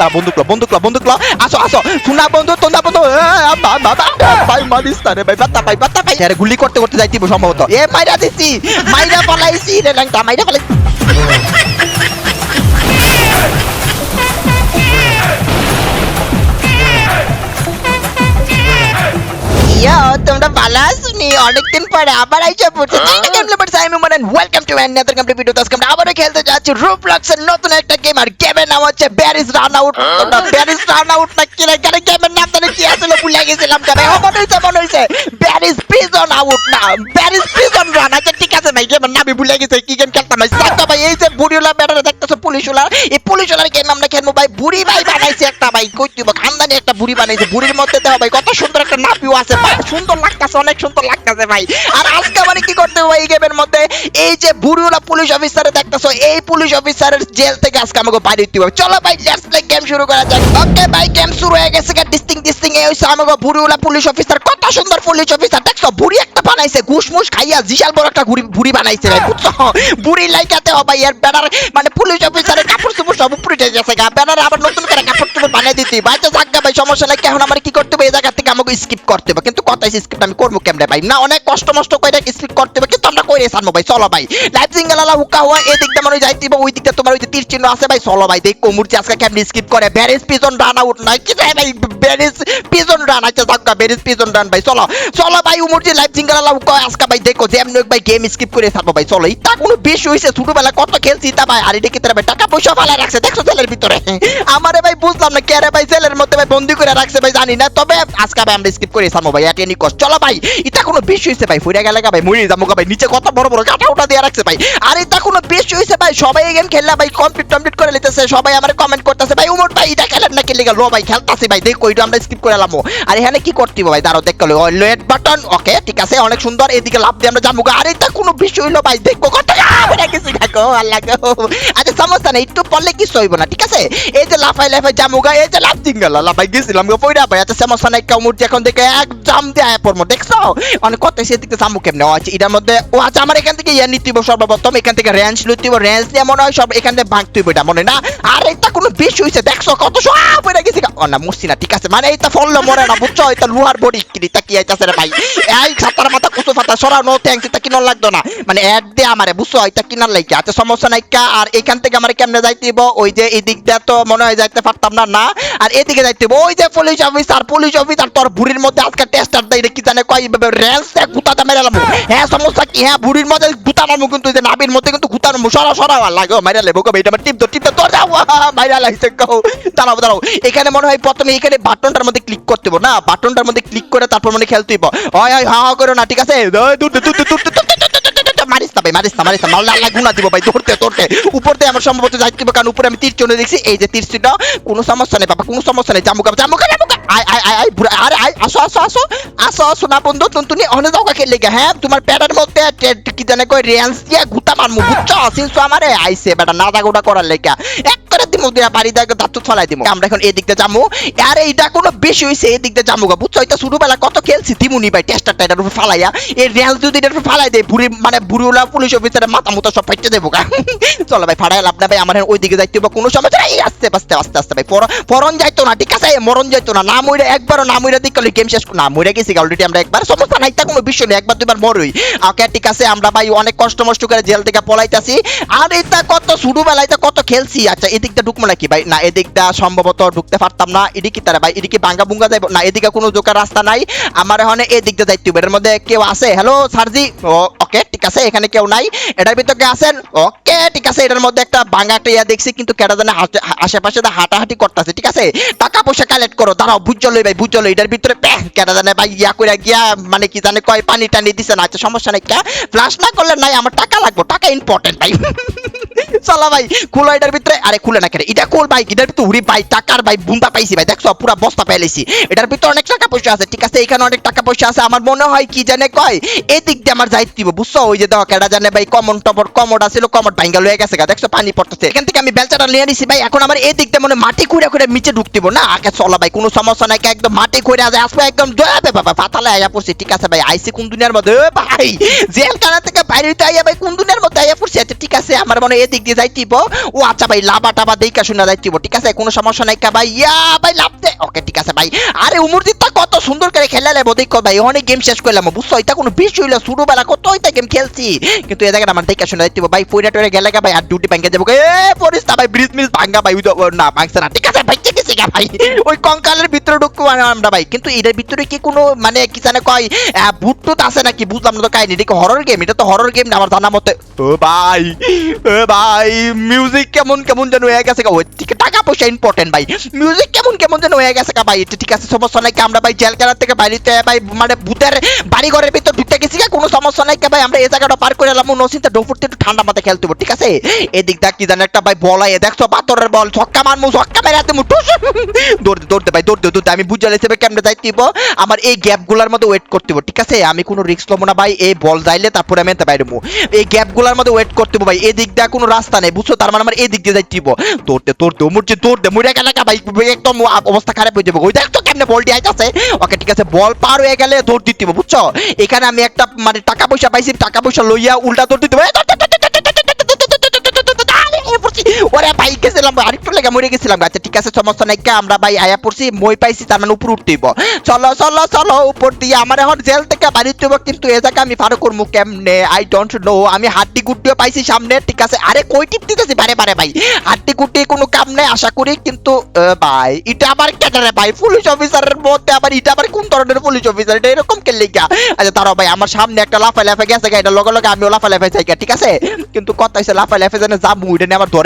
তা বন্দুক লো বন্দুক লো বন্দুক লো। আসো আসো। সোনা বন্ধু তোন্দা বন্ধু। ভাই মারিস না রে ভাই বাত্তা ভাই বাত্তা ভাই আরে গুলি করতে করতে যাইতিব সম্ভবত। এ মাইরা দিছি মাইরা পালাইছি রে ল্যাংটা মাইরা পালাইছি ইয়া তোমরা ভালো আসুনি অনেকদিন পরে আবার আইসা পড়ছে। তাইটা game player Saim মনেন welcome to another complete video আজকে আমরা আবারও খেলতে যাচ্ছি রোবলক্স এর নতুন একটা গেম আর গেমের নাম হচ্ছে ব্যারিস রান আউট না ব্যারিস রান আউট না কি রে গেমের নাম জানি কি আসলে ভুলে গেছিলাম তবে মনে হইছে মনে হইছে। ব্যারিস প্রিজন আউট না ব্যারিস প্রিজন রান আচ্ছা ঠিক আছে ভাই গেমের নামই ভুলে গেছে কি গেম খেলতাম ভাই? সাথে ভাই এই যে বুড়িওলা ব্যাটারে দেখতেছো পুলিশওয়ালা। এই পুলিশওয়ালার গেম আমরা খেলব ভাই বুড়ি ভাই বানাইছে একটা ভাই কই দিব খানদানি বুড়ি বানাইছে। বুড়ির মধ্যে দেওয়া ভাই, কত সুন্দর একটা নাপিও আছে ভাই। সুন্দর লাগতাছে, অনেক সুন্দর লাগতাছে ভাই। আর আজকে মানে কি করতে হবে এই গেমের মধ্যে? এই যে বুড়িওলা পুলিশ অফিসারে দেখতেছো, এই পুলিশ অফিসারের জেল থেকে আজকে আমাকে বাইরে দিতে হবে। চলো ভাই লেটস প্লে গেম শুরু করা যাক। ওকে ভাই গেম শুরু হয়ে গেছে ডিস্টিং ডিস্টিং এই হইছে আমাকে বুড়িওলা পুলিশ অফিসার কত সুন্দর পুলিশ অফিসার দেখছ, বুড়ি একটা বানাইছে, ঘুষমুষ খাইয়া বিশাল বড় একটা বুড়ি বানাইছে ভাই, বুঝছ? বুড়ি লাইকাতে হবে এর ব্যানার মানে পুলিশ অফিসারের কাপড় চোপড় সব উপরে গেছে গা। ব্যানার আবার নতুন করে কাপড় চোপড় বানিয়ে দিতে। ভাই তো জাগা ভাই সমস্যা নাই এখন আমার কি করতে হবে? এই জায়গা থেকে আমাকে স্কিপ করতে হবে। কিন্তু কথা স্কিপ আমি করব কেমনে ভাই? না, অনেক কষ্ট মষ্ট করে স্কিপ করতে হবে, কিন্তু আমরা কইরে সারবো ভাই? চলো ভাই। লাইভ সিঙ্গেল আলা হুকা হওয়া, এই দিকটা মানে যাইতে ওই দিকটা তোমার ওই যে তীর চিহ্ন আছে ভাই, চলো ভাই, দেখ কোমুরজি আজকে কেমনে স্কিপ করে। ব্যারিস পিজন রান আউট নাই, কি রে ভাই? ব্যারিস পিজন রান আচ্ছা জাগা ব্যারিস পিজন রান ভাই, চলো। চলো ভাই উমুরজি লাইভ সিঙ্গেল আলা হুকা আজকে ভাই, দেখো যে এমনি ভাই গেম স্কিপ করে সারবো ভাই, চলো। ইতা কোনো বেশি হইছে ছোটবেলা কত খেলছি তা ভাই, আর এটা কি ভাই, টাকা পয়সা ফালা রাখছে দেখছ জেলের ভিতরে? আমারে ভাই, বুঝলাম না, কে রে ভাই জেলের মধ্যে ভাই বন্দি করে রাখছে ভাই, জানি না। তবে আজকে ভাই আমরা স্কিপ করে সারবো ভাই এটি নিকস চলো ভাই এটা কোনো বেশি হইছে ভাই, ফুইরা গেলে ভাই, মরে যাব ভাই, নিচে কত বড় বড় কাটা উঠা দিয়ে রাখছে ভাই। আর এটা কোনো বেশি হইছে ভাই, সবাই গেম খেললা ভাই কমপ্লিট কমপ্লিট করে লিতেছে সবাই আমার কমেন্ট করতেছে ভাই, উমর ভাই এটা খেলেন না খেলে গেল ভাই, খেলতাছি ভাই, দেখো এটা আমরা স্কিপ করে লামো। আর এখানে কি করতে ভাই, দাঁড়াও, দেখো লেট বাটন ওকে ঠিক আছে, অনেক সুন্দর, এদিকে লাভ দিয়ে আমরা যাব আর এটা কোনো বেশি হইল ভাই, দেখো, কত গেছি দেখো আল্লাহ আচ্ছা সমস্যা নেই, একটু পড়লে কিছু হইব না, ঠিক আছে? এই যে লাফাই লাফাই জামুগা এই যে লাভ জিঙ্গাল লাফাই গেছিলাম গো পয়রা ভাই আচ্ছা সমস্যা নাই মূর্তি এখন দেখে একদম দিয়ে পড়ব, দেখছ? অনেক কত সে দিকে সামু কেমনে? আছে আচ্ছা এটার মধ্যে, ও আচ্ছা আমার এখান থেকে ইয়া নিতে সর্বপ্রথম, এখান থেকে রেঞ্জ লুতিব রেঞ্জ দিয়ে মনে হয় সব এখান থেকে ভাঙতে এটা, মনে না? আর এটা কোনো বেশি হইছে, দেখছ? কত সব পয়রা গেছি। না মরছি না ঠিক আছে মানে এটা ফললে মরে না, বুঝছ? এটা লোহার বডি কিরিটা কি আইতাছে রে ভাই? এই ছাতার মাথা কুসু ফাতা সরাও নো থ্যাঙ্কস এটা কিনার লাগতো না। মানে অ্যাড দে আমারে, বুঝছ? এটা কিনার লাইকা আচ্ছা সমস্যা নাই, কা, আর এখান থেকে আমার কেমনে যাইতে ওই যে এই দিক তো মনে হয় যাইতে পারতাম না না? আর এদিকে যাইতে ওই যে পুলিশ অফিসার পুলিশ অফিসার তোর বুড়ির মধ্যে আজকে টেস্টার দেয় কি জানে কই রেন্স গুতা দা মেরে হ্যাঁ সমস্যা কি? হ্যাঁ বুড়ির মধ্যে গুতা মারমু কিন্তু নাবির মধ্যে কিন্তু গুতা মারমু সরা সরা লাগে মাইরা লেবো কবে এটা টিপ তো টিপ তো তোর যাও। কও দাঁড়াও দাঁড়াও এখানে মনে হয় প্রথমে এখানে বাটনটার মধ্যে ক্লিক করতে না বাটনটার মধ্যে ক্লিক করে তারপর মনে খেলতে হয় হয় হা হা করো না ঠিক আছে মারিস না ভাই মারিস না মারিস না মারলে আল্লাহ গুণা দিব ভাই ধরতে ধরতে উপর দিয়ে আমার সম্ভবত যাইতে কারণ উপরে আমি তীর চলে দেখছি এই যে তীর কোনো সমস্যা নেই বাবা কোনো সমস্যা নেই জামুকা জামুকা জামুকা আয় আয় আয় আয়, বুড়া, আরে, আয়, আসো আসো আসো। আসো বন্ধু তুমি তুমি অনেক কাকে লেগে হ্যাঁ? তোমার প্যাডের মধ্যে কি জানে কই রেঞ্জ দিয়ে গুতা মারমু, বুঝছ? আমারে বেটা করার এক করে দিয়া বাড়ি ফলাই আমরা এখন এই দিকটা যামু। আর এইটা কোনো বেশি হইছে এই দিকটা যামু, গা এটা ছোটবেলা কত খেলছি, দিমুনি ভাই টেস্টারটা এটার উপর ফালাইয়া। এই রেঞ্জ যদি ফালাই দেয় বুড়ি মানে বুড়িওলা পুলিশ অফিসারের মাথা মতো সব ফাইটে দেবো, গা। চলো ভাই ফাড়াই লাভ না ভাই, আমার ওই দিকে যাইতে হবে কোনো সমস্যা আস্তে আস্তে আস্তে আস্তে, ভাই, পর- পরন যাইতো না, ঠিক আছে? মরণ যাইতো না না মইরা একবারও না মইরা দিক গেম শেষ না মইরা গেছি অলরেডি আমরা একবার। সমস্যা নাই তা কোনো বিষয় নেই, একবার দুবার মরই। ওকে ঠিক আছে, আমরা ভাই অনেক কষ্ট মষ্ট করে জেল থেকে পলাইতাছি। আর এটা কত ছোটবেলায় তো কত খেলছি। আচ্ছা এদিকটা ঢুকবো নাকি ভাই? না, এদিকটা সম্ভবত ঢুকতে পারতাম না। এদিকে তারা ভাই? এদিকে বাঙ্গা বুঙ্গা যাইব? না, এদিকে কোনো জোকার রাস্তা নাই। আমার এখন এই দিকটা যাইতে হবে। এর মধ্যে কেউ আছে? হ্যালো সারজি ওকে, ঠিক আছে, এখানে কেউ নাই। এটার ভিতরে আছেন? ওকে, ঠিক আছে, এটার মধ্যে একটা বাঙ্গা একটা ইয়া দেখছি, কিন্তু কেটা জানে আশেপাশে হাঁটাহাঁটি করতেছে, ঠিক আছে? টাকা পয়সা কালেক্ট করো, দাঁড়াও বুঝলো ভাই বুঝলো এটার ভিতরে প্যাহ, জানে ভাই ইয়া করে গিয়া মানে কি জানে কয় পানি টানি দিছে না আচ্ছা সমস্যা নাই কা ফ্লাশ না করলে নাই আমার টাকা লাগবে টাকা ইম্পর্টেন্ট ভাই। চলো ভাই খুলো এটার ভিতরে। আরে খুলে না কেন এটা খুল ভাই? এটার ভিতরে উড়ি ভাই টাকার ভাই বুন্দা পাইছি ভাই দেখছ? পুরা বস্তা পেলেছি এটার ভিতরে অনেক টাকা পয়সা আছে ঠিক আছে? এখানে অনেক টাকা পয়সা আছে আমার মনে হয় কি জানে কয়? এই দিক দিয়ে আমার যাইতে দিব বুঝছ? ওই যে দেখো কেডা জানে ভাই কমন টপর কমড আছিল কমড ভাঙ্গা লয়ে গেছে দেখছ? পানি পড়তেছে। এখান থেকে আমি বেলচাটা নিয়ে নিছি ভাই এখন আমার এই দিক দিয়ে মনে মাটি কুড়ে কুড়ে নিচে ঢুকতিব না? আগে চলো ভাই কোনো সমস্যা সমস্যা নাই একদম মাটি কইরা যায় আসবে, একদম পাতালে আইয়া পড়ছি। ঠিক আছে ভাই, আইসি কোন দুনিয়ার মধ্যে? ভাই, জেলখানা থেকে বাইরে হইতে আইয়া ভাই কোন দুনিয়ার মধ্যে আইয়া পড়ছি? আচ্ছা ঠিক আছে, আমার মনে এদিক দিয়ে যাইতিব ও আচ্ছা ভাই, লাভা টাবা দেইকা শুনে যাইতিব ঠিক আছে, কোনো সমস্যা নাই কা ভাই। ইয়া ভাই, লাভ দে। ওকে, ঠিক আছে ভাই। আরে উমরজিৎটা কত সুন্দর করে খেলা লেবো, দেখো ভাই, অনেক গেম শেষ করলাম। বুঝছ, এটা কোনো বিষয় হইল, ছোটবেলা কত এটা গেম খেলছি। কিন্তু এ জায়গাটা আমার দেখা শুনে যাইতিব ভাই পয়রা টয়রা গেলে ভাই, আর ডিউটি ভাঙ্গে যাব এ পরিস না ভাই ব্রিজ মিস ভাঙ্গা ভাই না, ভাঙছে না। ঠিক আছে ভাই ভাই। ওই কঙ্কালের ভিতরে ঢুকবো আমরা ভাই। কিন্তু এটার ভিতরে কি কোনো মানে কি জানে কয় ভূত আছে নাকি? বুঝলাম না তো এটা কি হরর গেম এটা তো হরর গেম আমার জানা মতে। ও ভাই ও ভাই মিউজিক কেমন কেমন যেন হয়ে গেছে। ওই টাকা পয়সা ইম্পর্টেন্ট ভাই। মিউজিক কেমন কেমন যেন হয়ে গেছে ভাই। এটা ঠিক আছে, সমস্যা নাই আমরা ভাই থেকে বাড়িতে ভাই মানে ভূতের বাড়ি ঘরের ভিতর ঢুকতে গেছি কোনো সমস্যা নাই ভাই। আমরা এই জায়গাটা পার করে এলাম। নসিনটা একটু ঠান্ডা মাথায় খেলতে ঠিক আছে? এদিক দেখ কি জানে একটা ভাই বলাই দেখছ? পাথরের বল। ছক্কা মারমু, ছক্কা মেরে মুঠু দৌড়তে দৌড়তে ভাই, দৌড়তে দৌড়তে। আমি বুঝে লেছে ভাই কেমনে যাইতে হইব। আমার এই গ্যাপগুলোর মধ্যে ওয়েট করতে হবে ঠিক আছে? আমি কোনো রিস্ক লবো না ভাই, এই বল যাইলে তারপরে আমি বাইরে এই গ্যাপগুলোর মধ্যে ওয়েট করতে হবে ভাই, এদিক দিয়ে কোনো রাস্তা নেই, বুঝছ? তার মানে আমার এদিক দিয়ে যাইতে হইব। দৌড়তে দৌড়তে মুরছে দৌড়তে মুড়ে গেলে ভাই, একদম অবস্থা খারাপ হয়ে যাবে। ওই দেখছ কেমনে বলটি আইতাছে। ওকে, ঠিক আছে, বল পার হয়ে গেলে দৌড় দিতে বুঝছ? এখানে আমি একটা মানে টাকা পয়সা পাইছি, টাকা পয়সা লইয়া উল্টা দৌড় দিতে পড়ছি। ওরে ভাই গেছিলাম আরেকটু মরে গেছিলাম ঠিক আছে সমস্যা নাই আমরা ভাই আয়া পড়ছি মই পাইছি তার মানে উপর উঠতেইব চলো চলো চলো উপর দিয়ে। আমার এখন জেল থেকে বাড়িতে হইব কিন্তু এ জায়গা আমি পারো করব কেমনে? আই ডোন্ট নো আমি হাড্ডি গুড্ডিও পাইছি সামনে ঠিক আছে? আরে কই টিপ দিতেছি? বারে বারে ভাই। হাড্ডি গুড্ডি কোনো কাম নাই আশা করি কিন্তু ভাই এটা আবার কেটারে ভাই? পুলিশ অফিসারের মধ্যে আবার এটা আবার কোন ধরনের পুলিশ অফিসার? এটা এরকম কে লেগা? আচ্ছা তারাও ভাই আমার সামনে একটা লাফা লাফা গেছে গা, এটা লগে লগে আমিও লাফা লাফা যাই গা, ঠিক আছে? কিন্তু কথা হইছে লাফা লাফা জানে যাব এটা নিয়ে আবার ধরে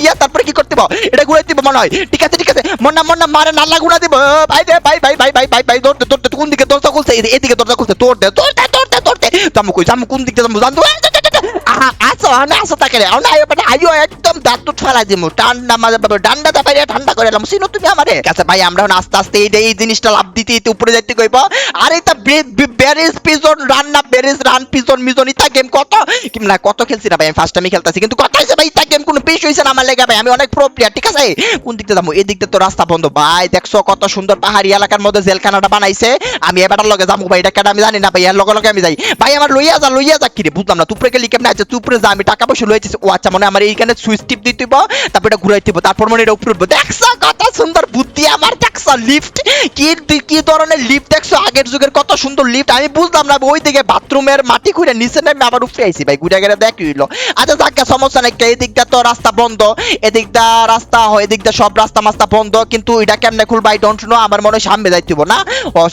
দিয়া তারপরে কি করতে এটা গুড়াই দিব মনে হয়। ঠিক আছে ঠিক আছে। মন্না মন্না মারে নাল্লা গুড়া দিব। ভাই দে ভাই ভাই ভাই ভাই ভাই ভাই দৌড়তে দৌড়তে কোন দিকে দরজা খুলছে? এদিকে দরজা খুলছে দৌড়তে দৌড়তে দৌড়তে দৌড়তে জামু কই, জামু কোন দিকে জামু? জানতো আসো অনে আসো তাকে আয়ো মানে আয়ো একদম দাঁত তো দিমু। ঠান্ডা মাঝে ঠান্ডা করে এলাম। সিনো তুমি আমারে? আচ্ছা ভাই, আমরা এখন আস্তে আস্তে এই এই জিনিসটা লাভ দিতে দিতে উপরে যাইতে কইব। এটা barrage pigeon run barrage run, pigeon, মিজন ইতা গেম কত? কিমলা কত খেলছি না, ভাই, আমি ফার্স্ট টাইমই খেলতাছি, কিন্তু কথা হইছে, ভাই ইতা গেম কোনো পেশ হইছে না, আমার লেগে ভাই আমি অনেক প্রো প্লেয়ার ঠিক আছে? কোন দিকতে যাব? এই দিক তো রাস্তা বন্ধ। ভাই, দেখছ কত সুন্দর পাহাড়ি এলাকার মধ্যে জেলখানাটা বানাইছে। আমি এবার লগে যাব। ভাই, এটা কেন আমি জানি না, ভাই? এর লগে লগে আমি যাই। ভাই, আমার লইয়া যা লইয়া যা। কি রে বুঝলাম না, তুপরে গেলি কেমন? আছে তুপরে যা, আমি টাকা পয়সা লইতেছি ও আচ্ছা মানে আমার এইখানে সুইচ টিপ দিতে তারপর এটা ঘুরাইতে তারপর মানে এটা উপরে উঠবো। দেখছ কত সুন্দর বুদ্ধি আমার। দেখছ লিফট কি কি ধরনের লিফট দেখছ? আগের যুগের কত সুন্দর লিফট আমি বুঝলাম না ওই দিকে বাথরুমের মাটি খুঁড়ে নিচে নেমে আবার উপরে আইছি। ভাই, ঘুরে গেলে দেখ হইল। আচ্ছা যাক সমস্যা নাই। এই দিকটা তো রাস্তা বন্ধ। এদিকটা রাস্তা হয় এদিকটা সব রাস্তা মাস্তা বন্ধ। কিন্তু এটা কেমনে খুলবো? আই ডোন্ট নো আমার মনে হয় সামনে যাইতে না।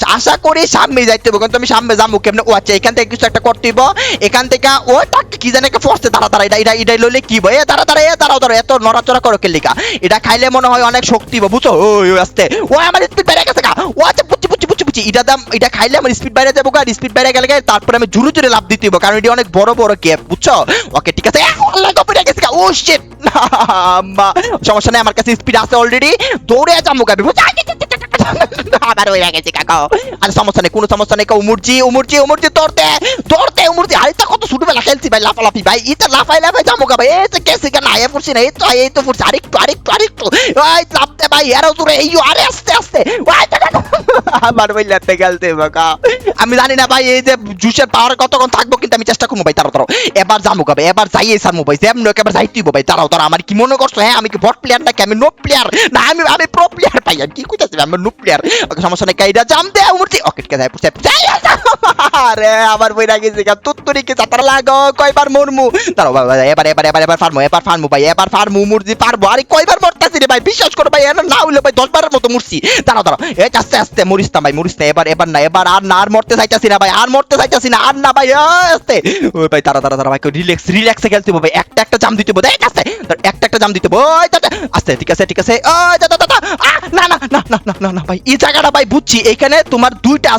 আশা করি সামনে যাইতে হইব। কিন্তু আমি সামনে যাব কেমনে? ও আচ্ছা এখান থেকে কিছু একটা করতে হইব। এখান থেকে, ও, টাক, কি জানে একটা ফোর্সে দাঁড়া দাঁড়া। এটা এটা এটা লইলে কি ভাই দাঁড়া দাঁড়া, এ, দাঁড়াও দাঁড়াও। এত নড়াচড়া করো কে এটা খাইলে মনে হয় অনেক শক্তি বুঝছ? ওই, আসতে। ও আমার স্পিড বেড়ে গেছে গা। ও আচ্ছা বুঝছি বুঝছি বুঝছি বুঝছি। এটা দাম এটা খাইলে আমার স্পিড বাইরে যাব আর স্পিড বাইরে গেলে তারপরে আমি জুড়ে জুড়ে লাভ দিতে হইব, কারণ এটি অনেক বড় বড় গ্যাপ বুঝছ? ওকে, ঠিক আছে সমস্যা নেই, আমার কাছে স্পিড আছে অলরেডি দৌড়ে বুঝছ আবার গেছে কাকা আর সমস্যা নেই, কোনো সমস্যা নেই উমুরজি উমুরজি উমুরজি উমুরজি। আরে, তা কত ছোটবেলা খেলছি ভাই, লাফালাফি ভাই। লাফাই লাফাই গা এই কেসি কেন আয়া পড়ছি না এই তো এই তো পড়ছি ওই লাফতে ভাই দূরে এই আরে, আস্তে আস্তে। ওই লাতে গেলতে বাকা আমি জানি না ভাই, এই যে, জুসের পাওয়ার কতক্ষণ থাকব, কিন্তু আমি চেষ্টা করব ভাই তাড়াও তাড়াও এবার যাব গাবে এবার যাইয়ে সারমু ভাই যেমন হোক এবার যাইতে হইবো ভাই তাড়াও তাড়াও আমার কি মনে করছ? হ্যাঁ আমি কি বট প্লেয়ার নাকি? আমি নো প্লেয়ার না, আমি আমি প্রো প্লেয়ার ভাই আমি কি কইতাছি? আমি নো প্লেয়ার ওকে, সমস্যা নাই কাইডা জাম দে উমরতি ওকে ঠিক আছে যাই আরে আবার বই রাখি গা, তুত্তুরি কি চাতার লাগো, কয়বার মরমু? দাঁড়াও, ভাই এবার এবার এবার এবার ফার্মু এবার ফার্মু, ভাই, এবার ফার্মু মুরজি পারব। আরে, কয়বার মরতাছি রে, ভাই? বিশ্বাস করো, ভাই, এর না হইলে, ভাই দশ বারের মতো মরছি। দাঁড়াও দাঁড়াও, এই আস্তে আস্তে, মরিস না, ভাই, মরিস না, এবার এবার না, এবার আর না, আর মরতে চাইতাছি না, ভাই, আর মরতে চাইতাছি না, আর না, ভাই আস্তে। ওই, ভাই দাঁড়া দাঁড়া দাঁড়া ভাই রিল্যাক্স রিল্যাক্সে খেলতে হবে একটা একটা জাম দিতে দেখ আস্তে একটা একটা জাম দিতে হবে ওই দাদা আস্তে, ঠিক আছে ঠিক আছে, ওই দাদা দাদা না না না না না না না, ভাই, এই জায়গাটা ভাই বুঝছি, এইখানে তোমার দুইটা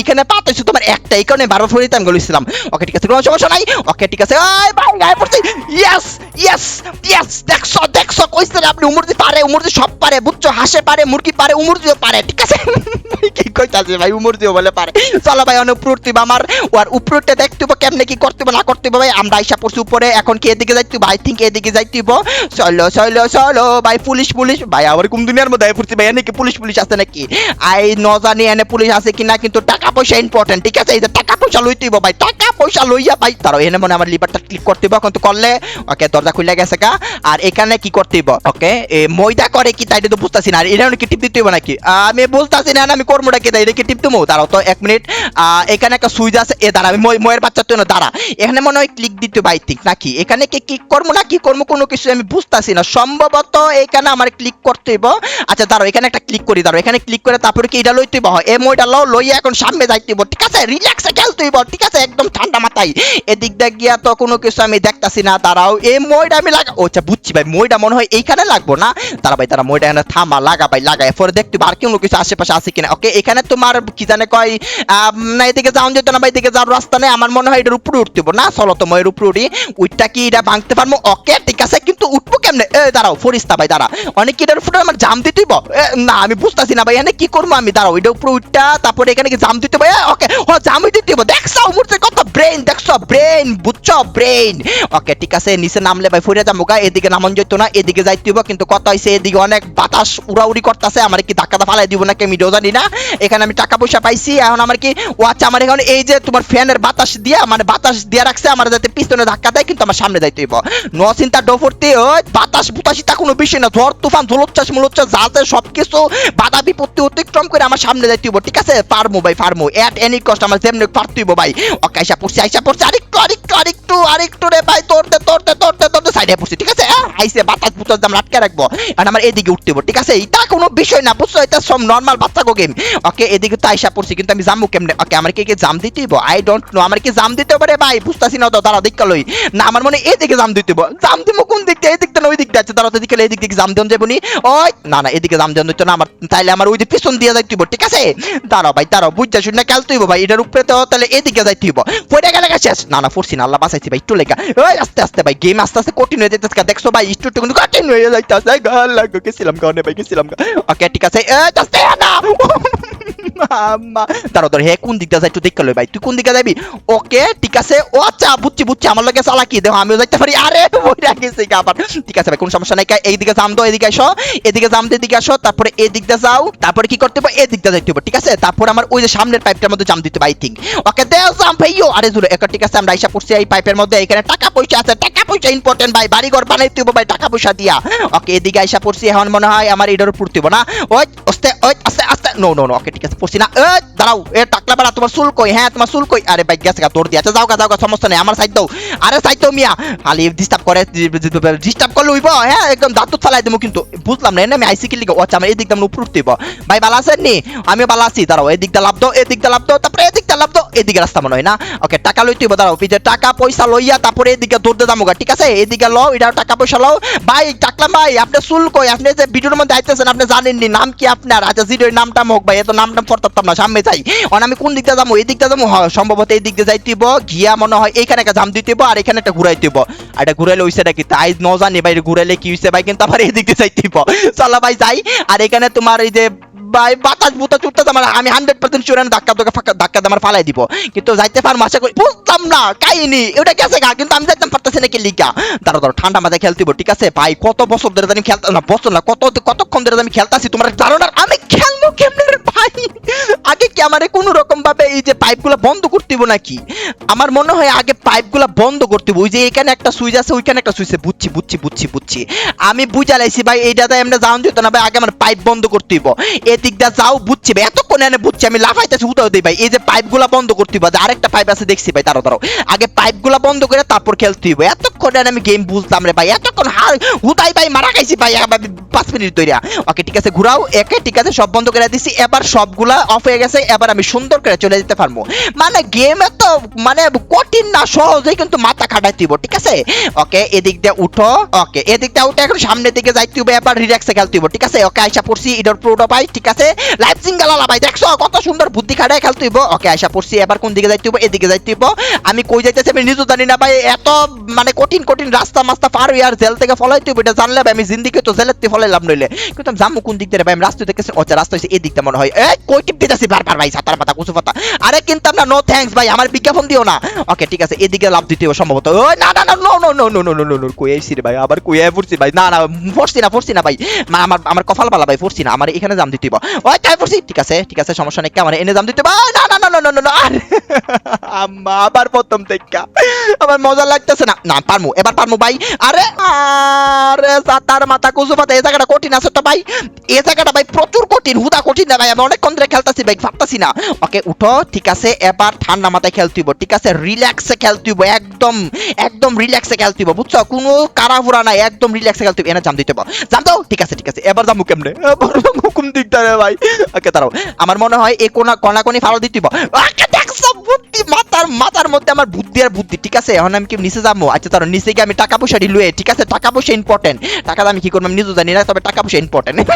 এইখানে তোমার একটা, এই কারণে ওকে, ঠিক আছে, কোনো সমস্যা নাই, ওকে, ঠিক আছে, ওই ভাই, গায়ে পড়ছি ইয়েস ইয়েস ইয়েস দেখছ দেখছ আপনি পারে সব পারে, বুঝছ, হাসে পারে, মুরগি পারে উমুরজিও পারে, ঠিক আছে? কি ভাই বলে পারে। চলো ভাই অনেক আমার ওর উপর দেখতে কেমনে কি করতে না করতে ভাই, আমরা উপরে, এখন কি এদিকে যাইতে আই থিঙ্ক এদিকে যাইতে চলো চলো চলো, ভাই, পুলিশ পুলিশ। ভাই, আবার কোন দুনিয়ার মধ্যে পড়ছি? ভাই, এনে কি পুলিশ পুলিশ আছে নাকি? আই, ন জানি এনে পুলিশ আছে কিনা, কিন্তু টাকা পয়সা ইম্পর্টেন্ট ঠিক আছে? এই যে টাকা পয়সা লইতে ভাই, টাকা পয়সা লইয়া, ভাই, তারও এনে মনে আমার লিভারটা ক্লিক করতে হবে কিন্তু করলে ওকে দরজা খুলে গেছে কা আর এখানে কি করতে হবে ওকে ময়দা করে কি তাই তো বুঝতাছি না, আর এটা কি টিপ দিতে হবে নাকি? আমি বলতাছি না আমি কর্মটা কি এটা কি টিপ দেবো দাঁড়াও তো এক মিনিট এখানে একটা সুইচ আছে, এ, দাঁড়া, আমি ময়ের বাচ্চা তো দাঁড়া। এখানে মনে হয় ক্লিক দিতে ভাই ঠিক নাকি? এখানে কি ক্লিক করব না কি করব কোনো কিছু আমি বুঝতাছি না। সম্ভবত এখানে আমার ক্লিক করতে হইব। আচ্ছা দাঁড়াও, এখানে একটা ক্লিক করি, দাঁড়াও, এখানে ক্লিক করে তারপরে কি এটা লইতে হইব? এ মইটা লও লইয়া এখন সামনে যাইতে হইব। ঠিক আছে রিল্যাক্সে খেলতে হইব, ঠিক আছে, একদম ঠান্ডা মাথায়। এদিক দিয়ে গিয়া তো কোনো কিছু আমি দেখতাছি না, দাঁড়াও, এই মইটা আমি লাগা ও আচ্ছা বুঝছি ভাই মইটা মনে হয় এইখানে লাগবো না? তারা ভাই তারা মইটা এখানে থামা, লাগা ভাই লাগাই পরে দেখতে আর কোনো কিছু আশেপাশে আছে কিনা। ওকে এখানে তোমার কি জানে কয় না, এদিকে যাওয়া যেত না ভাই, এদিকে যাওয়ার রাস্তা নেই। আমার মনে হয় এটার উপরে উঠতে। না? চলো তো, ময়ের উপরে উঠি। উইটটা কি এটা ভাঙতে পারব? ওকে, ঠিক আছে, কিন্তু উঠবো কেমনে? এ, দাঁড়াও, ফরিস্তা ভাই, দাঁড়া। অনেক কি এটার উপরে আমার জাম দিতে? না, আমি বুঝতাছি না ভাই, এখানে কি করব আমি? দাঁড়াও, এটা উপরে উঠটা, তারপরে এখানে কি জাম দিতে হবে ওকে ও জামই দিতে দেখছ মুহূর্তে কত ব্রেন দেখছ ব্রেন বুঝছ ব্রেন ওকে, ঠিক আছে, নিচে নামলে ভাই ফিরে যাব গা, এদিকে নামন যেত না, এদিকে যাইতে হইব, কিন্তু কথা হইছে, এদিকে অনেক বাতাস উড়াউড়ি করতেছে, আমার কি ধাক্কাটা ফালাই দিব নাকি আমি জানি না। এখানে আমি টাকা পয়সা পাইছি, এখন আমার কি ও আচ্ছা আমার এখন এই যে তোমার ফ্যানের বাতাস দিয়া মানে বাতাস দিয়া রাখছে, আমার যাতে পিছনে ধাক্কা দেয়, কিন্তু আমার সামনে যাইতে হইব। ন ডোফরতে, ওই বাতাস বুতাসি তা কোনো বিষয় না। ঝড়, তুফান ঝোলোচ্ছ্বাস মুলোচ্ছ্বাস যাতে সবকিছু বাধা বিপত্তি অতিক্রম করে আমার সামনে যাইতে হইব। ঠিক আছে? পারমু ভাই পারমু এট এনি কষ্ট আমার যেমনি পারতে হইব ভাই। ওকে, আইসা পড়ছি আইসা পড়ছি। আরেকটু আরেকটু আরেকটু আরেকটু রে ভাই। তোরতে তোরতে তোরতে তোরতে সাইডে পড়ছি। ঠিক আছে? আইসে বাতাস বুতাস দাম আটকে রাখব। আর আমার এদিকে উঠতে হইব। ঠিক আছে? এটা কোনো বিষয় না, বুঝছ? এটা সব নর্মাল বাচ্চা গো গেম ওকে, এদিকে তো আইসা পড়ছি, কিন্তু আমি জামু কেমনে? ওকে, আমার কি কি জাম দিতে হইব? আই ডোন্ট নো আমার কি জাম দিতে পারে ভাই? বুঝতাছি না তো দাঁড়া দেখা লই। না, আমার মনে হয় এদিকে জাম দিতে জাম দিব কোন দিক এই এদিক না ওই দিকটা আছে। দাঁড়া তো দিকে এদিক দিকে জাম দেন যাবনি ওই, না না, এদিকে জাম দেন না। আমার, তাইলে আমার ওই যে পিছন দিয়ে যাইতে হইব, ঠিক আছে? দাঁড়াও ভাই, দাঁড়াও বুঝছা শুনে খেলতে হইব ভাই। এটার উপরে তো তাহলে এদিকে যাইতে হইব। পড়ে গেলে গেছে না না, পড়ছি না, আল্লাহ বাঁচাইছি ভাই, একটু লেখা ওই, আস্তে আস্তে ভাই গেম আস্তে আস্তে কঠিন হয়ে যাইতেছে দেখছ ভাই, একটু একটু কিন্তু কঠিন হয়ে যাইতেছে গাল লাগো, গেছিলাম গানে ভাই, গেছিলাম ওকে, ঠিক আছে। আস্তে না। আম্মা। দাঁড়াও দাঁড়াও, হে, কোন দিকটা যাই একটু দেখতে ভাই। তুই কোন দিকে যাবি? ওকে, ঠিক আছে। ও আচ্ছা বুঝছি বুঝছি। আমার লগে চালাকি দেখো আমিও যাইতে পারি। আরে গেছে আবার। ঠিক আছে ভাই, কোনো সমস্যা নাই। এইদিকে জাম এদিকে আসো। এদিকে জাম দিয়ে এদিকে আসো, তারপরে যাও। তারপরে কি করতে হবে এদিকটা যাইতে হবে ঠিক আছে? তারপর আমার ওই যে সামনের পাইপটার মধ্যে জাম দিতে হবে আই থিঙ্ক ওকে জাম ভাইও। আরে একটা ঠিক আছে, আমরা পড়ছি এই পাইপের মধ্যে। এখানে টাকা পয়সা আছে, টাকা পয়সা ইম্পর্টেন্ট ভাই। বাড়ি ঘর বানাইতে হবে ভাই, টাকা পয়সা দিয়া। ওকে, এদিকে আইসা পড়ছি, এখন মনে হয় আমার এটার উপর পড়তে হবে না। ওই আস্তে ওই, আস্তে আস্তে। নো নো নো ওকে, ঠিক আছে, পড়ছি না। এ দাঁড়াও, এ টাকলা পাড়া তোমার চুল কই? হ্যাঁ তোমার চুল কই? আরে ভাই, গেছে গা দিয়ে। আচ্ছা যাও গা যাও গা, সমস্যা নেই। আমার সাইড দাও। আরে সাইড দাও খালি ডিস্টার্ব করে ডিস্টার্ব করলে উইব হ্যাঁ একদম ফালাই দেবো কিন্তু, বুঝলাম না আমি আইসি দিকটা উপর ভাই, ভালো আছেন নি? আমি ভালো আছি, দাঁড়াও এই দিকটা লাভ দাও এই দিকটা লাভ তারপরে এই দিকটা লাভ এদিকে রাস্তা মনে হয় না? ওকে টাকা লইতে হইব, দাঁড়াও টাকা পয়সা লইয়া, তারপরে এদিকে দৌড়তে ঠিক আছে? এদিকে লও টাকা পয়সা লও। ভাই টাকলাম ভাই, আপনি চুল আপনি যে ভিডিওর মধ্যে আইতেছেন, আপনি জানেননি নাম কি আপনার? আচ্ছা জিরোর নামটা হোক ভাই, এত নামটা পড়তাম না, সামনে যাই। অন, আমি কোন দিকটা যাব? এই দিকটা যাব? সম্ভবত এই দিক দিয়ে যাইতে গিয়া মনে হয় এইখানে একটা জাম দিতে আর এখানে একটা ঘুরাইতে আর এটা ঘুরাইলে হইছে নাকি? তাই ন ভাই, ঘুরাইলে কি হইছে ভাই? কিন্তু আবার এই দিক দিয়ে চলো ভাই যাই। আর এখানে তোমার এই যে, ভাই, বাতাস বুতা চুটতে আমার। আমি হান্ড্রেড পার্সেন্ট শিওর ধাক্কা ধোকা ফাঁকা ধাক্কা আমার ফালাই দিব। কিন্তু যাইতে পারব, আশা করি বুঝতাম না, কাহিনি। ওটা গেছে গা, কিন্তু আমি যাইতাম পারতেছি নাকি লিগা। দাঁড়ো দাঁড়ো ঠান্ডা মাথায় খেলতে ঠিক আছে? ভাই, কত বছর ধরে আমি খেলতাম না, বছর না, কত কতক্ষণ ধরে আমি খেলতাছি, তোমার ধারণা আমি খেলব কেমনে ভাই? কি আমার কোনো রকম ভাবে এই যে পাইপগুলো বন্ধ করতে হইব নাকি? আমার মনে হয় আগে পাইপগুলো বন্ধ করতে হইব। ওই যে এখানে একটা সুইচ আছে, ওইখানে একটা সুইচ বুঝছি বুঝছি বুঝছি বুঝছি। আমি বুঝা লাইছি, ভাই এইটাতে আমরা যাওয়া যেত না, ভাই, আগে আমার পাইপ বন্ধ করতে হইব। এদিক দিয়ে যাও, বুঝছি, ভাই, এতক্ষণ এনে বুঝছি, আমি লাফাইতেছি, উঠাও দিই, ভাই। এই যে পাইপগুলো বন্ধ করতে যে আরেকটা পাইপ আছে, দেখছি, ভাই তারও তারও আগে পাইপগুলো বন্ধ করে তারপর খেলতে হইব। এতক্ষণ এনে আমি গেম বুঝতাম রে, ভাই, এতক্ষণ হার হুদাই ভাই, মারা খাইছি, ভাই পাঁচ মিনিট তৈরি ওকে, ঠিক আছে, ঘুরাও। একে, ঠিক আছে, সব বন্ধ করে দিছি। এবার সবগুলা অফ হয়ে গেছে। এবার আমি সুন্দর করে চলে যেতে পারব। মানে গেমে তো মানে কঠিন না, সহজেই কিন্তু মাথা খাটাইতে হইব, ঠিক আছে? ওকে এদিক দিয়ে উঠো। ওকে এদিক দিয়ে উঠে এখন সামনের দিকে যাইতে হবে এবার রিল্যাক্সে খেলতে হইব, ঠিক আছে? ওকে আইসা পড়ছি, ইডর প্রোটো ভাই ঠিক আছে? লাইভ সিঙ্গালালা ভাই, দেখছ? কত সুন্দর বুদ্ধি খাটায় খেলতে হইব। ওকে আইসা পড়ছি, এবার কোন দিকে যাইতে হইব? এদিকে যাইতে হইব। আমি কই যাইতেছি আমি নিজেও জানি না ভাই, এত মানে কঠিন কঠিন রাস্তা মাস্তা পার হই আর জেল থেকে ফলাইতে হইব, এটা জানলে ভাই আমি জিন্দিকে তো জেলের থেকে ফলাইলাম নইলে। কিন্তু আমি জামু কোন দিক দিয়ে ভাই, আমি রাস্তা দেখতেছি আচ্ছা রাস্তা হইছে এই দিকটা মনে হয়। এই, কই টিপ দিতেছি? বারবার ভাই সাতার পাতা কুসু পাতা। আরে কিন্তু না নো থ্যাঙ্কস ভাই, আমার বিজ্ঞাপন দিও না। ওকে ঠিক আছে, এদিকে লাভ দিতে হবে সম্ভবত। ওই, না না না no no no no no no no no রে ভাই, আবার কুয়ে ফুরছি ভাই। না না ফুরছি না ফুরছি না ভাই। মা, আমার আমার কপাল বালা ভাই ফুরছি না, আমার এখানে জাম দিতে ওই, তাই ফুরছি ঠিক আছে ঠিক আছে, সমস্যা নেই আমার এনে জাম দিতে না না না না না না, আরে আম্মা, আবার প্রথম থেকে। আমার মজা লাগতেছে না। না, পারমু, এবার পারমু ভাই। আরে আরে, সাতার মাথা কুসু পাতা এই জায়গাটা কঠিন আছে তো ভাই। এই জায়গাটা ভাই প্রচুর কঠিন, হুদা কঠিন না ভাই। আমি অনেকক্ষণ ধরে খেলতেছি ভাই পারতাছি না। ওকে, উঠো, ঠিক আছে, এবার ঠান্ডা মাথায় খেলতে হইব ঠিক আছে? রিল্যাক্সে খেলতে হইব একদম একদম রিল্যাক্সে খেলতে হইব বুঝছ? কোনো কারাফুরা নাই, একদম রিল্যাক্সে খেলতে হইব এনে জাম দিতে হইব জাম দাও ঠিক আছে ঠিক আছে, এবার জামু কেমনে? কোন দিক রে ভাই? ওকে, দাঁড়াও। আমার মনে হয় এই কোনা কোনা কোনি ফালো দিতে হইব ওকে দেখছ বুদ্ধি, মাথার মাথার মধ্যে আমার বুদ্ধি আর বুদ্ধি, ঠিক আছে? এখন আমি কি নিচে যাব? আচ্ছা তার নিচে গিয়ে আমি টাকা পয়সা লুয়ে ঠিক আছে? টাকা পয়সা ইম্পর্টেন্ট টাকা আমি কি করব? আমি নিজেও জানি না, তবে টাকা পয়সা ইম্পর্টেন্ট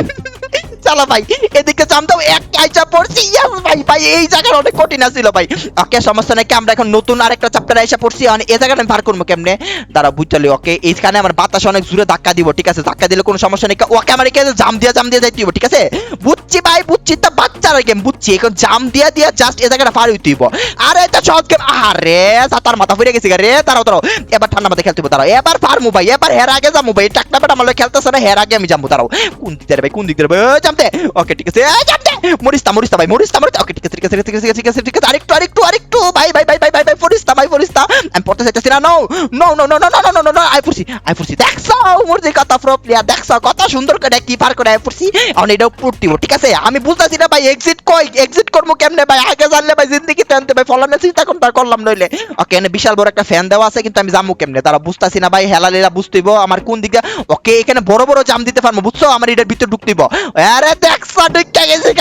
চলো ভাই। এদিকে জামতাম এক আইচা পড়ছি। ইয়াস ভাই ভাই, এই জায়গাটা অনেক কঠিন আছিল ভাই। ওকে, সমস্যা নাকি আমরা এখন নতুন আরেকটা চ্যাপ্টার এসে পড়ছি। মানে এই জায়গাটা আমি পার করব কেমনে? দাঁড়া বুঝলি ওকে? এইখানে আমার বাতাস অনেক জোরে ধাক্কা দিব, ঠিক আছে? ধাক্কা দিলে কোনো সমস্যা নেই। ওকে, আমার এখানে জাম দিয়া, জাম দিয়ে যাইতে ঠিক আছে? বুঝছি ভাই, বুঝছি, তা বাচ্চার গেম বুঝছি। এখন জাম দিয়া দিয়া জাস্ট এই জায়গাটা পার হইতে হইব। আরে, এটা সহজ গেম আরে সাতার মাথা ফুরে গেছি রে। তারাও তারাও এবার ঠান্ডা মাথায় খেলতে তারাও এবার পারমু ভাই, এবার হের আগে যাব ভাই। টাকটা বেটা আমার খেলতেছে না, হের আগে আমি যাব তারাও কোন দিক ভাই, কোন দিক ভাই? চাপতে ওকে ঠিক আছে। চাপতে মরিস্তা মরিস্তা ভাই মরিস্তা মরিস্তা ওকে ঠিক আছে ঠিক আছে ঠিক আছে ঠিক আছে ঠিক আছে আরেকটু আরেকটু আরেকটু ভাই ভাই ভাই ভাই ভাই ভাই ফরিস্তা ভাই ফরিস্তা আমি পড়তে চাইতেছি না no no no no no no no no no I ফুরছি আই ফুরছি দেখছ মুরজি কত প্রো প্লেয়ার দেখছ কত সুন্দর করে কি পার করে আই ফুরছি এখন এটাও পুরটিব ঠিক আছে আমি বুঝতেছি না ভাই এক্সিট কই এক্সিট করব কেমনে ভাই আগে জানলে ভাই জিন্দিগি টানতে ভাই ফলানো চিন্তা কোনটা করলাম নইলে ওকে এখানে বিশাল বড় একটা ফ্যান দেওয়া আছে কিন্তু আমি জামু কেমনে তারা বুঝতাছি না ভাই হেলালিলা বুঝতেইব আমার কোন দিকে ওকে এখানে বড় বড় জাম দিতে পারব বুঝছ আমার এটার ভিতরে ঢুকতেইব আরে দেখছ ঢুকে গেছে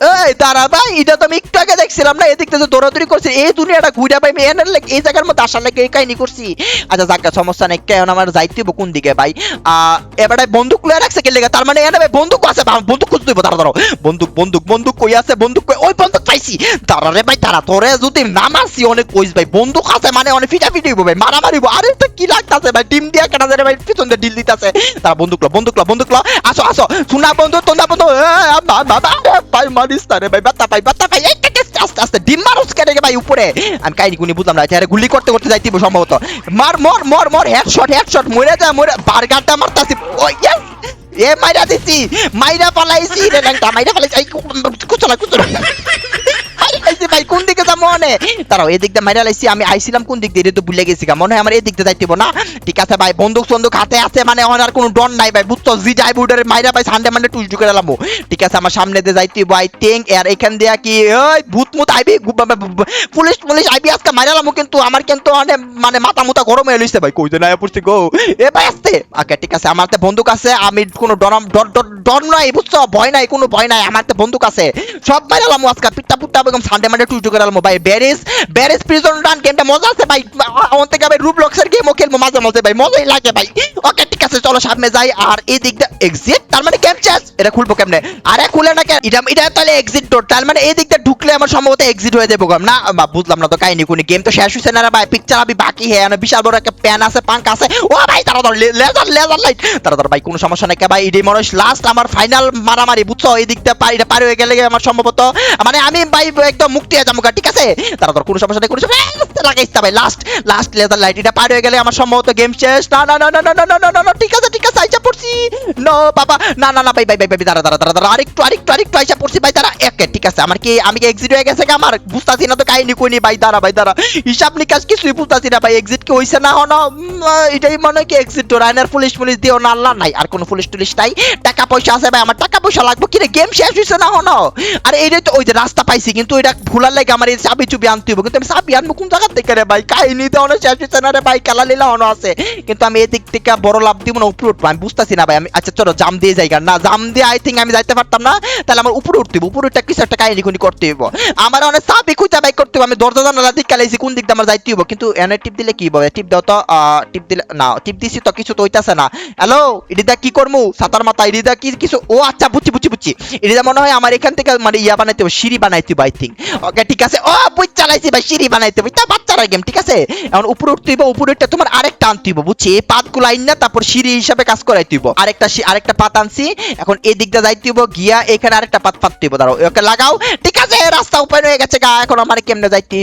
এই, দাঁড়া ভাই, এটা তো আমি একটু আগে দেখছিলাম না, এদিক থেকে দৌড়াদৌড়ি করছি, এই দুনিয়াটা ঘুরে ভাই এনের লেগে, এই জায়গার মধ্যে আসার লেগে এই কাহিনী করছি। আচ্ছা যাক, সমস্যা নেই কেন আমার যাইতে হইব কোন দিকে ভাই। এবারে বন্দুক লয়ে রাখছে কে লেগে? তার মানে এনে ভাই, বন্দুক আছে বন্দুক খুঁজতে হইব, দাঁড়া, দাঁড়াও। বন্দুক বন্দুক বন্দুক কই আছে, বন্দুক কই, ওই বন্দুক পাইছি। দাঁড়া রে ভাই, দাঁড়া, তোরে যদি নামাসি অনেক কইস ভাই, বন্দুক আছে মানে অনেক ফিটাফিটি হইব ভাই, মারামারি হইব। আরে তো কি লাগতাছে ভাই টিম দিয়া কেনা যায় ভাই, পিছন দিয়ে ডিল দিতাছে। তারা বন্দুক লো বন্দুক লো বন্দুক লো। আসো আসো শোনা বন্ধু, তোনা বন্ধু আরে ভাই মারিস ভাই, বাতা ভাই বাতা ভাই আস্তে আস্তে ডিম মারুস কেটে গে ভাই, উপরে। আমি কাহিনী গুনি বুঝলাম না আরে গুলি করতে করতে যাইতিব সম্ভবত। মার, মর মর মর হেডশট হেডশট মরে যা, মরে বার্গারটা মারতাছি। ও ইয়েস এ মাইরা দিছি, মাইরা পালাইছি। রে ল্যাংটা মাইরা পালাইছি। কুচলা কুচলা। পালাইছি ভাই, কোন দিকে যাব মনে? তারাও এদিক দিয়ে মাইরা লাইছি, আমি আইছিলাম কোন দিক দিয়ে? তো ভুলে গেছি মনে হয় আমার এদিক দিয়ে যাইতে না। ঠিক আছে ভাই, বন্দুক সন্দুক হাতে আছে মানে আর কোনো ডন নাই ভাই, বুঝছ? জি যাই বুডারে মাইরা ভাই, সানডে মানডে টুস ঢুকে এলাম ঠিক আছে, আমার সামনে দিয়ে যাইতে আই থিঙ্ক আর এখান দিয়া কি, ওই ভূত মুত আইবি পুলিশ পুলিশ আইবি আজকে মাইরালামু কিন্তু, আমার কিন্তু অনেক মানে মাথা মুতা গরম হয়ে লইছে ভাই, কই না পড়ছি গো। এ ভাই আসতে ওকে ঠিক আছে, আমার তো বন্দুক আছে, আমি কোনো ডরম ডর ডর ডর নাই, বুঝছ? ভয় নাই, কোনো ভয় নাই, আমার তো বন্দুক আছে। সব মাইরালাম আজকে পিট্টা পুট্টা বেগম মানডে টুস ঢুকে এলাম ভাই ব্যারিস ব্যারিস প্রিজন রান গেমটা মজা আছে ভাই আমার থেকে ভাই রুবলক্সের গেমও খেলব মাঝে মাঝে ভাই মজাই লাগে ভাই ওকে ঠিক আছে চলো সামনে যাই। আর এই দিকটা এক্সিট তার মানে গেম চেস এটা খুলবো কেমনে? আরে খুলে না কেন? এটা এটা তাহলে এক্সিট ডোর তার মানে এই দিকটা ঢুকলে আমার সম্ভবত এক্সিট হয়ে যাব না বা, বুঝলাম না তো কাহিনী কোনি গেম তো শেষ হয়েছে না ভাই। পিকচার আমি বাকি হ্যাঁ বিশাল বড় একটা প্যান আছে পাঙ্ক আছে। ও ভাই তারা ধর লেজার লেজার লাইট তারা ধর ভাই কোনো সমস্যা নাই ভাই? এটাই মনে লাস্ট আমার ফাইনাল মারামারি বুঝছ? এই দিকটা এটা পারি হয়ে গেলে আমার সম্ভবত মানে আমি ভাই একদম মুক্তি হয়ে যাব ঠিক আছে তারা তোর কোনো সমস্যা নেই কোনো লাস্ট লাস্ট লেজার পার হয়ে গেলে আমার সম্ভবত গেম শেষ না না না না না না না না ঠিক আছে ঠিক আছে আইসা পড়ছি নো বাবা না না না ভাই ভাই ভাই ভাই দাঁড়া দাঁড়া দাঁড়া আরেকটু আরেকটু আরেকটু আইসা পড়ছি ভাই দাঁড়া একে ঠিক আছে আমার কি আমি কি এক্সিট হয়ে গেছে আমার বুঝতাছি না তো কাহিনী কইনি ভাই দাঁড়া ভাই দাঁড়া হিসাব নিকাশ কিছুই বুঝতাছি না ভাই এক্সিট কি হইছে না হনো এটাই মনে হয় কি এক্সিট তো রাইনার পুলিশ পুলিশ দিও না আল্লাহ নাই আর কোনো পুলিশ টুলিশ নাই টাকা পয়সা আছে ভাই আমার টাকা পয়সা লাগবে কি রে গেম শেষ হইছে না হনো আর এইটাই তো ওই যে রাস্তা পাইছি কিন্তু এটা ভুলার লাগে আমার এই চাবি চুবি আনতে হইব। কিন্তু আমি চাবি আনব কোন জায়গা থেকে রে ভাই? কাহিনী অনেক শেষ হইছে না রে ভাই? খেলা লীলা অন আছে। কিন্তু আমি এদিক থেকে বড় লাভ দিব না, উপরে উঠবো। আমি বুঝতেছি না ভাই। আমি আচ্ছা চলো, জাম দিয়ে যাই না, জাম দিয়ে আই থিঙ্ক আমি যাইতে পারতাম না। তাহলে আমার উপরে উঠতে হইব। উপরে উঠে কিছু একটা কাহিনী খুনি করতে হইব। আমার অনেক চাবি খুঁজে বাই করতে হইব। আমি দরজা জানালা দিক কালাইছি কোন দিক দিয়ে আমার যাইতে হইব? কিন্তু এনে টিপ দিলে কি হবে? টিপ দাও তো টিপ দিলে না, টিপ দিছি তো, কিছু তো হইতাছে না। হ্যালো ইডিদা কি করমু? সাতার মাথা ইডিদা কি কিছু ও আচ্ছা বুঝছি বুঝছি বুঝছি। ইডিদা মনে হয় আমার এখান থেকে মানে ইয়া বানাইতে হবে সিঁড়ি বানাইতে হবে আই থিঙ্ক ওকে ঠিক আছে। ও, বুঝ চালাইছি ভাই, সিঁড়ি বানাইতে। বুঝতে তা বাচ্চারা গেম, ঠিক আছে? এখন উপরে উঠতে হইব উপরে উঠতে তোমার আরেকটা আনতে হইব, বুঝছি? এই পাতগুলো আইন না, তারপর সিঁড়ি হিসাবে কাজ করাইতে হইব। আরেকটা আরেকটা পাত আনছি। এখন এই দিকটা যাইতে হইব, গিয়া এখানে আরেকটা পাত পাততে হইব। দাঁড়াও, ওকে লাগাও। ঠিক রাস্তা ওপেন হয়ে গেছে গা, এখন আমার কেমনে যাইতে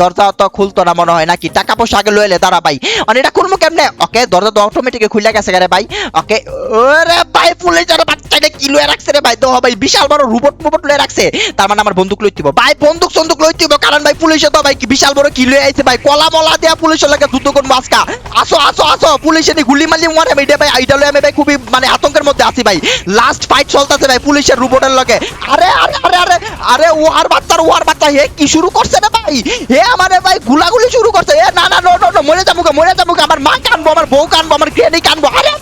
দরজা তো খুলতো না মনে হয় নাকি? টাকা পয়সা আগে লইলে দাঁড়া ভাই। মানে এটা খুলবো কেমনে? ওকে, দরজা তো অটোমেটিক খুলে গেছে রে ভাই। ওকে, ওরে ভাই পুলিশের বাচ্চাটা কি লয়ে রাখছে রে ভাই? তো ভাই, বিশাল বড় রোবট মোবট লয়ে রাখছে। তার মানে আমার বন্দুক লইতে ভাই, বন্দুক সন্দুক লইতে কারণ ভাই পুলিশে তো ভাই কি বিশাল বড় কি লয়ে আইছে ভাই। কলা মলা দেয়া পুলিশের লাগে যুদ্ধ করব আজকা। আসো আসো আসো পুলিশে গুলি মারলি মারে ভাই। ভাই, আইডা লয়ে আমি ভাই খুবই মানে আতঙ্কের মধ্যে আছি ভাই। লাস্ট ফাইট চলতেছে ভাই, পুলিশের রোবটের লগে। আরে আরে আরে আরে আরে ওহার বাচ্চার ওয়ার বাচ্চা, হে কি শুরু করছে রে ভাই? হে আমার ভাই, গুলাগুলি শুরু করছে। এ, না না, নো নো মরে যাব মরে যাব আমার মা কানবো আমার বউ কানবো আমার গ্রেনি কানবো আরে।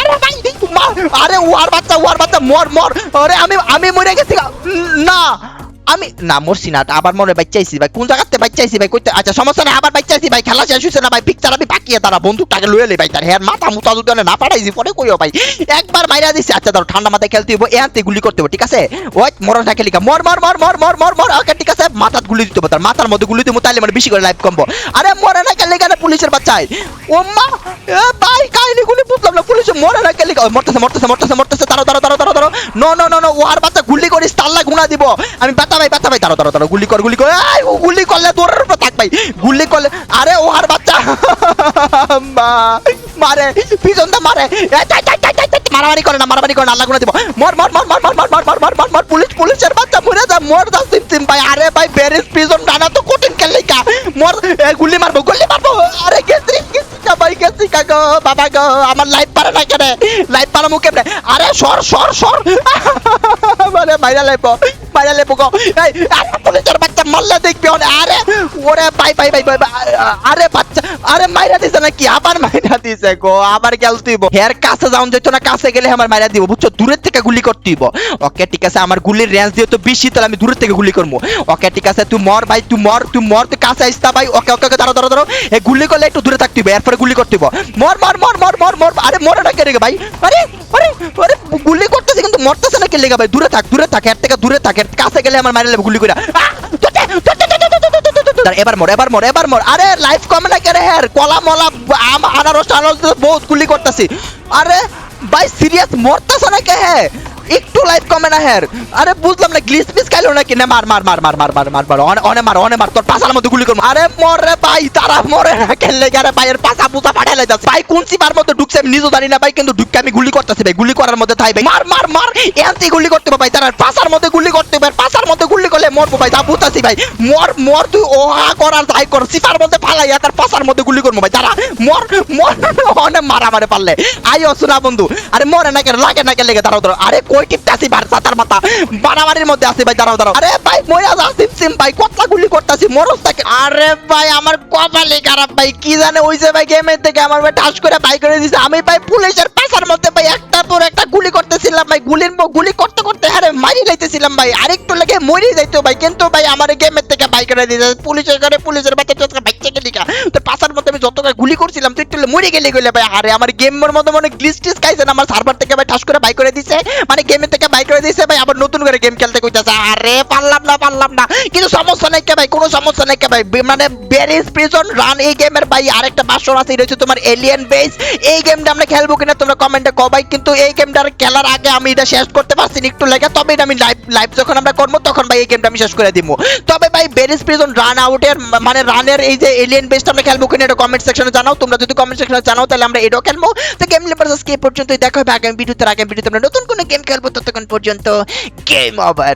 আরে ভাই আরে ওয়ার বাচ্চা ওয়ার বাচ্চা, মর মর। আরে আমি আমি মরে গেছি না। আমি না, মরছি না, আবার মনে বাচ্চাইছি ভাই। কোন জায়গাতে বাচ্চাইছি ভাই? কইতে আচ্ছা সমস্যা নেই, আবার বাচ্চাইছি ভাই। খেলা শেষ হইছে না ভাই? পিকচার আমি বাকিয়ে তারা বন্দুকটাকে লয়ে লে ভাই। তার হ্যাঁ মাথা মুতা দুজনে না পাঠাইছি পরে কইও ভাই। একবার মাইরা দিছি। আচ্ছা ধরো, ঠান্ডা মাথায় খেলতে হইব এহাতে গুলি করতে হইব, ঠিক আছে? ওই মরণ থাকে লিখা, মর মর মর মর মর মর মর ওকে ঠিক আছে? মাথাত গুলি দিতে হবে তার মাথার মধ্যে গুলি দিতে তাইলে মানে বেশি করে লাইফ কমবো। আরে মরে না খেলে কেন পুলিশের বাচ্চাই ও মা ভাই, কাহিনী গুলি বুঝলাম না পুলিশে মরে না খেলে মরতেছে মরতেছে মরতেছে মরতেছে তারো তারো তারো তারো নো নো নো নো ওহার বাচ্চা গুলি করিস তাল্লা গুণা দিব। আমি বাতা ভাই বাতা ভাই তারো তারো তারো গুলি কর গুলি কর ও গুলি করলে তোর থাক ভাই গুলি করলে আরে ওহার বাচ্চা মা মারে পিছন দা মারে মারামারি করে না মারামারি করে না আল্লাহ গুণা দিব মর মর মর মর মর মর মর মর মর মর মর পুলিশ পুলিশের বাচ্চা মরে যা মর যা সিম সিম ভাই আরে ভাই বেরিস পিছন ডানা তো কঠিন খেলে মর গুলি মারবো গুলি মারবো আরে গেছি ভাই গেছি কা গো বাবা গো আমার লাইফ পারে না কেন। লাইফ পারা মুখে আরে সর সর সর। মানে মাইরা লাইফ মাইরা লাইফ গো। এই পুলিশের বাচ্চা মারলে দেখবি আরে ওরে ভাই ভাই ভাই ভাই, আরে বাচ্চা আরে মাইরা দিছে নাকি? আবার মাইরা দিছে গো আবার গেল তুইব হের কাছে যাওন যেত না কাছে গেলে আমার মাইরা দিব। বুঝছ? দূরের থেকে গুলি করতে দিব। ওকে ঠিক আছে আমার গুলির রেঞ্জ দিয়ে তো বেশি তাহলে আমি দূরের থেকে গুলি করব। ওকে ঠিক আছে তুই মর ভাই তুই মর তুই মর তুই কাছে আসতা ভাই। ওকে ওকে ওকে দাঁড়া দাঁড়া দাঁড়া এই গুলি করলে একটু দূরে থাকতে হবে। এরপরে গুলি করতে হবে মর মর মর মর মর মর আরে মরে না কে রে ভাই আরে আরে আরে গুলি করতেছে কিন্তু মরতেছে না কে লেগে ভাই দূরে থাক দূরে থাক এর থেকে দূরে থাক এর কাছে গেলে আমার লেবে গুলি করে। এবার মর এবার মর এবার মর আরে লাইফ কমে না কেন হ্যাঁ কলা মলা আম আনারস আনারস বহুত গুলি করতেছি আরে ভাই সিরিয়াস মরতেছে না কে হ্যাঁ একটু লাইফ কমে না হ্যাঁ আরে বুঝলাম না গ্লিস পিস খাইলো নাকি? না, মার মার মার মার মার মার মার মার, অনে- মার, অনে, মার, তোর পাশার মধ্যে গুলি করব। আরে মর ভাই, তারা মরে না, খেললে গেলে ভাইয়ের পাশা পুষা পাঠাইলে যাচ্ছে। ভাই, কোন সিপার মধ্যে ঢুকছে আমি নিজেও জানি না ভাই, কিন্তু ঢুকে আমি গুলি করতেছি ভাই, গুলি করার মধ্যে থাই ভাই। মার মার মার এনতি গুলি করতে ভাই, তারা পাশার মধ্যে গুলি করতে হবে পাশার মধ্যে গুলি করলে মরবো ভাই, তা বুঝতেছি ভাই। মর মর, তুই ওহা করার যাই কর সিপার মধ্যে ফালাইয়া তার পাশার মধ্যে গুলি করব ভাই, তারা মর মর অনেক মারা মারে পারলে। আইও, শোনা বন্ধু, আরে মরে না কেন, লাগে না কেন, লেগে দাঁড়াও। আরে কই টিপতাছি ভার সাতার মাথা। বাড়াবাড়ির মধ্যে আছি ভাই, দাঁড়াও দাঁড়াও। আরে ভাই যা সিম সিম ভাই কতটা গুলি মরস থাকে আরে ভাই, আমার কপালে খারাপ ভাই, কি জানে ভাই গেমের থেকে আমার ভাই টাস করে করে দিছে। আমি ভাই পুলিশের পাশার মধ্যে ভাই একটা পর একটা গুলি করতেছিলাম ভাই, গুলির গুলি করতে করতে মারি ভাই। আরেকটু লেগে যাইতো ভাই, কিন্তু ভাই আমার গেমের থেকে বাই করে দিছে। পুলিশের করে পুলিশের বাচ্চা চোখে থেকে দিকা তো পাশা বাঁচার মতো আমি যত গুলি করছিলাম, তুই একটু মরে গেলে গেলে ভাই। আরে আমার গেমের মতো মনে গ্লিচ টিচ খাইছে না, আমার সার্ভার থেকে ভাই ঠাস করে বাই করে দিছে। মানে গেমের থেকে বাই করে দিছে ভাই, আবার নতুন করে গেম খেলতে কইতাছে। আরে, পারলাম না পারলাম না। কিন্তু সমস্যা নাই কে ভাই, কোনো সমস্যা নাই কে ভাই। মানে বেরিজ প্রিজন রান এই গেমের ভাই, আরেকটা বাসর আছে এটা তোমার এলিয়েন বেস এই গেমটা আমরা খেলব কিনা তোমরা কমেন্টে কও ভাই। কিন্তু এই গেমটা খেলার আগে আমি এটা শেষ করতে পারছি একটু লেগে। তবে এটা আমি লাইভ লাইভ যখন আমরা করব, তখন ভাই এই গেমটা আমি শেষ করে দিব। তবে ভাই বেরিজ প্রিজন রান আউটের মানে রানের এই যে এলিয়েন বেসটা আমরা খেলব কিনা, এটা কমেন্ট সেকশনে জানাও। তোমরা যদি কমেন্ট সেকশনে জানাও, তাহলে আমরা এটাও খেলব। তো গেম লেপার্স এই পর্যন্তই। দেখা হবে আগামী ভিডিওতে আগামী ভিডিওতে আমরা নতুন কোনো গেম খেলব ততক্ষণ পর্যন্ত গেম ওভার